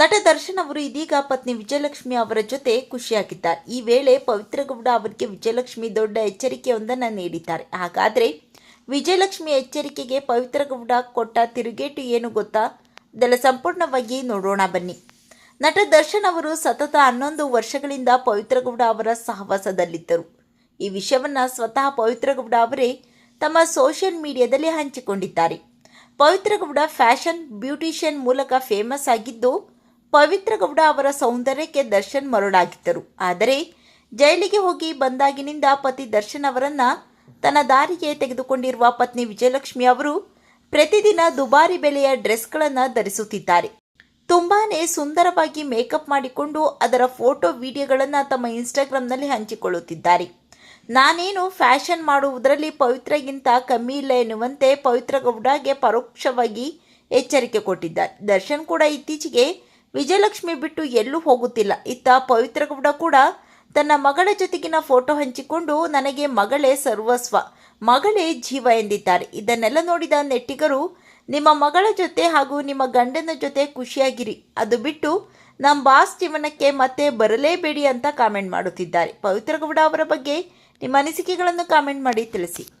ನಟ ದರ್ಶನ್ ಅವರು ಇದೀಗ ಪತ್ನಿ ವಿಜಯಲಕ್ಷ್ಮಿ ಅವರ ಜೊತೆ ಖುಷಿಯಾಗಿದ್ದಾರೆ. ಈ ವೇಳೆ ಪವಿತ್ರಗೌಡ ಅವರಿಗೆ ವಿಜಯಲಕ್ಷ್ಮಿ ದೊಡ್ಡ ಎಚ್ಚರಿಕೆಯೊಂದನ್ನು ನೀಡಿದ್ದಾರೆ. ಹಾಗಾದರೆ ವಿಜಯಲಕ್ಷ್ಮಿ ಎಚ್ಚರಿಕೆಗೆ ಪವಿತ್ರಗೌಡ ಕೊಟ್ಟ ತಿರುಗೇಟು ಏನು ಗೊತ್ತಾ? ಇದೆಲ್ಲ ಸಂಪೂರ್ಣವಾಗಿ ನೋಡೋಣ ಬನ್ನಿ. ನಟ ದರ್ಶನ್ ಅವರು ಸತತ ಹನ್ನೊಂದು ವರ್ಷಗಳಿಂದ ಪವಿತ್ರಗೌಡ ಅವರ ಸಹವಾಸದಲ್ಲಿದ್ದರು. ಈ ವಿಷಯವನ್ನು ಸ್ವತಃ ಪವಿತ್ರಗೌಡ ಅವರೇ ತಮ್ಮ ಸೋಷಿಯಲ್ ಮೀಡಿಯಾದಲ್ಲಿ ಹಂಚಿಕೊಂಡಿದ್ದಾರೆ. ಪವಿತ್ರಗೌಡ ಫ್ಯಾಷನ್ ಬ್ಯೂಟಿಷಿಯನ್ ಮೂಲಕ ಫೇಮಸ್ ಆಗಿದ್ದು ಪವಿತ್ರ ಗೌಡ ಅವರ ಸೌಂದರ್ಯಕ್ಕೆ ದರ್ಶನ್ ಮರುಳಾಗಿದ್ದರು. ಆದರೆ ಜೈಲಿಗೆ ಹೋಗಿ ಬಂದಾಗಿನಿಂದ ಪತಿ ದರ್ಶನ್ ಅವರನ್ನ ತನ್ನ ದಾರಿಗೆ ತೆಗೆದುಕೊಂಡಿರುವ ಪತ್ನಿ ವಿಜಯಲಕ್ಷ್ಮಿ ಅವರು ಪ್ರತಿದಿನ ದುಬಾರಿ ಬೆಲೆಯ ಡ್ರೆಸ್ಗಳನ್ನು ಧರಿಸುತ್ತಿದ್ದಾರೆ. ತುಂಬಾನೇ ಸುಂದರವಾಗಿ ಮೇಕಪ್ ಮಾಡಿಕೊಂಡು ಅದರ ಫೋಟೋ ವಿಡಿಯೋಗಳನ್ನು ತಮ್ಮ ಇನ್ಸ್ಟಾಗ್ರಾಮ್ನಲ್ಲಿ ಹಂಚಿಕೊಳ್ಳುತ್ತಿದ್ದಾರೆ. ನಾನೇನು ಫ್ಯಾಷನ್ ಮಾಡುವುದರಲ್ಲಿ ಪವಿತ್ರಗಿಂತ ಕಮ್ಮಿ ಇಲ್ಲ ಎನ್ನುವಂತೆ ಪವಿತ್ರ ಗೌಡಗೆ ಪರೋಕ್ಷವಾಗಿ ಎಚ್ಚರಿಕೆ ಕೊಟ್ಟಿದ್ದಾರೆ. ದರ್ಶನ್ ಕೂಡ ಇತ್ತೀಚೆಗೆ ವಿಜಯಲಕ್ಷ್ಮಿ ಬಿಟ್ಟು ಎಲ್ಲೂ ಹೋಗುತ್ತಿಲ್ಲ. ಇತ್ತ ಪವಿತ್ರ ಗೌಡ ಕೂಡ ತನ್ನ ಮಗಳ ಜೊತೆಗಿನ ಫೋಟೋ ಹಂಚಿಕೊಂಡು ನನಗೆ ಮಗಳೇ ಸರ್ವಸ್ವ, ಮಗಳೇ ಜೀವ ಎಂದಿದ್ದಾರೆ. ಇದನ್ನೆಲ್ಲ ನೋಡಿದ ನೆಟ್ಟಿಗರು, ನಿಮ್ಮ ಮಗಳ ಜೊತೆ ಹಾಗೂ ನಿಮ್ಮ ಗಂಡನ ಜೊತೆ ಖುಷಿಯಾಗಿರಿ. ಅದು ಬಿಟ್ಟು ನಮ್ಮ ಬಾಸ್ ಜೀವನಕ್ಕೆ ಮತ್ತೆ ಬರಲೇಬೇಡಿ ಅಂತ ಕಾಮೆಂಟ್ ಮಾಡುತ್ತಿದ್ದಾರೆ. ಪವಿತ್ರ ಗೌಡ ಅವರ ಬಗ್ಗೆ ನಿಮ್ಮ ಅನಿಸಿಕೆಗಳನ್ನು ಕಾಮೆಂಟ್ ಮಾಡಿ ತಿಳಿಸಿ.